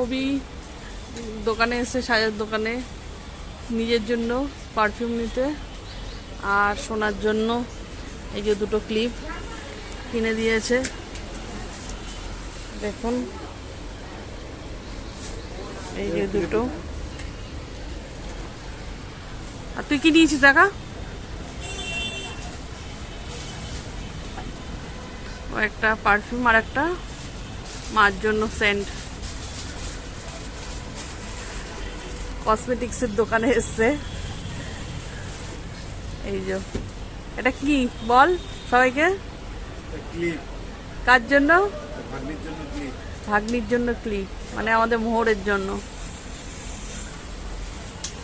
অবি দোকানে এসে সাজার দোকানে। নিজের জন্য পারফিউম নিতে আর সোনার জন্য এই যে দুটো ক্লিপ কিনে দিয়েছে। দেখুন। এই যে দুটো। আর তুই কি নিয়েছিস, দেখা? একটা পারফিউম আর একটা মার জন্য সেন্ট কসমেটিক্সের দোকানে এসছে। এই যে। এটা কি? বল সবাইকে। কার জন্য? ভাগ্নির জন্য ক্লিপ। ভাগ্নির জন্য ক্লিপ। মানে আমাদের মোহরের জন্য।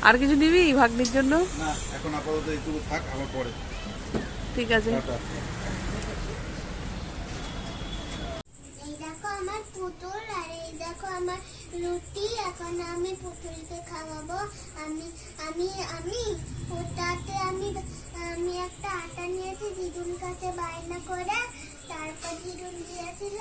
আর কিছু নিবি ভাগ্নির জন্য? না এখন আপাতত এইটুকু থাক আবার পরে। ঠিক আছে। এই দেখো আমার পুতুল আর এই দেখো আমার রুটি, এখন আমি পুতুলকে খাওয়াবো। আমি আমি আমি ওটাতে আমি আমি একটা আটা নিয়েছি দিদুন কাছে বায়না করে, তারপর দিদুন দিয়েছিল,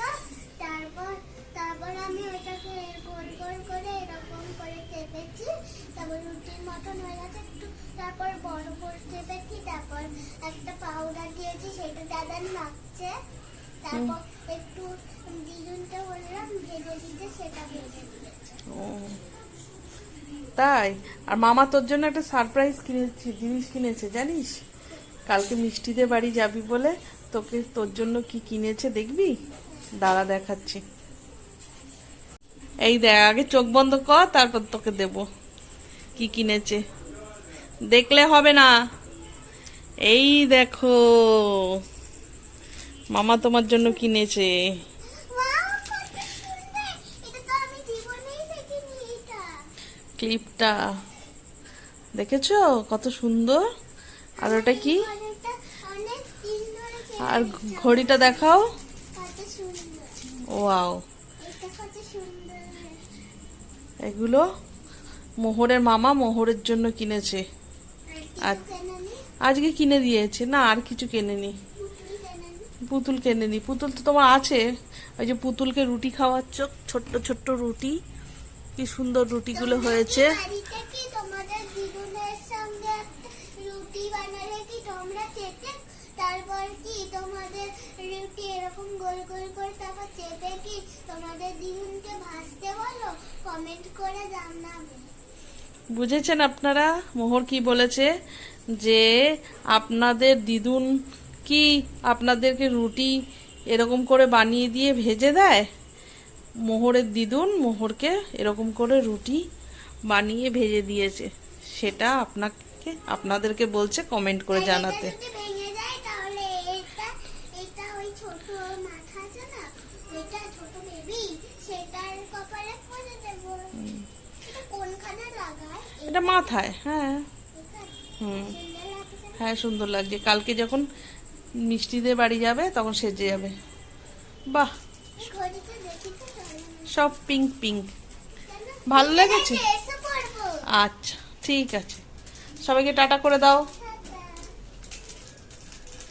তারপর তারপর আমি ওটাকে গোল গোল করে এরকম করে চেপেছি, তারপর রুটির মতন হয়ে গেছে, একটু তারপর বড় করে চেপেছি, তারপর একটা পাউডার দিয়েছি, সেটা দাদা মাখছে তারপর একটু দিদুনকে বললাম তাই? আর মামা তোর জন্য একটা সারপ্রাইজ কিনেছে, জিনিস কিনেছে, জানিস? কালকে মিষ্টিদের বাড়ি যাবি বলে তোকে তোর জন্য কি কিনেছে দেখবি? দাঁড়া দেখাচ্ছি। এই দেখ, আগে চোখ বন্ধ কর, তারপর তোকে দেব। কি কিনেছে? দেখলে হবে না। এই দেখো, মামা তোমার জন্য কিনেছে। ক্লিপটা। দেখেছ? কত সুন্দর। আর ওটা কি? আর। ঘড়িটা দেখাও। ওয়াও। এগুলো মোহরের মামা মোহরের জন্য কিনেছে। আর আজকে কিনে দিয়েছে। না, আর কিছু কেনানি। পুতুল কেনেনি। পুতুল তো তোমার আছে। ওই যে পুতুলকে রুটি খাওয়াচ্ছ, ছোট্ট ছোট্ট রুটি। কি সুন্দর রুটিগুলো হয়েছে। রুটি বানালে কি তারপর কি তোমাদের রুটি এরকম গোল গোল করে তারপর চেপে কি তোমাদের দিদুনকে ভাজতে বলো? কমেন্ট করে জানাবে। বুঝেছেন আপনারা? মোহর কি বলেছে? যে আপনাদের দিদুন কি আপনাদেরকে রুটি এরকম করে বানিয়ে দিয়ে ভেজে দেয়? মোহরের দিদুন মোহরকে এরকম করে রুটি বানিয়ে ভেজে দিয়েছে। সেটা আপনাকে আপনাদেরকে বলছে কমেন্ট করে জানাতে। এটা মাথায় হ্যাঁ। হুম? হ্যাঁ সুন্দর লাগছে। কালকে যখন মিষ্টিদের বাড়ি যাবে তখন সেজে যাবে। বাহ এই ঘড়িটা দেখি তো চলো। সব পিঙ্ক পিঙ্ক ভালো লেগেছে? আচ্ছা ঠিক আছে। সবাইকে টাটা করে দাও।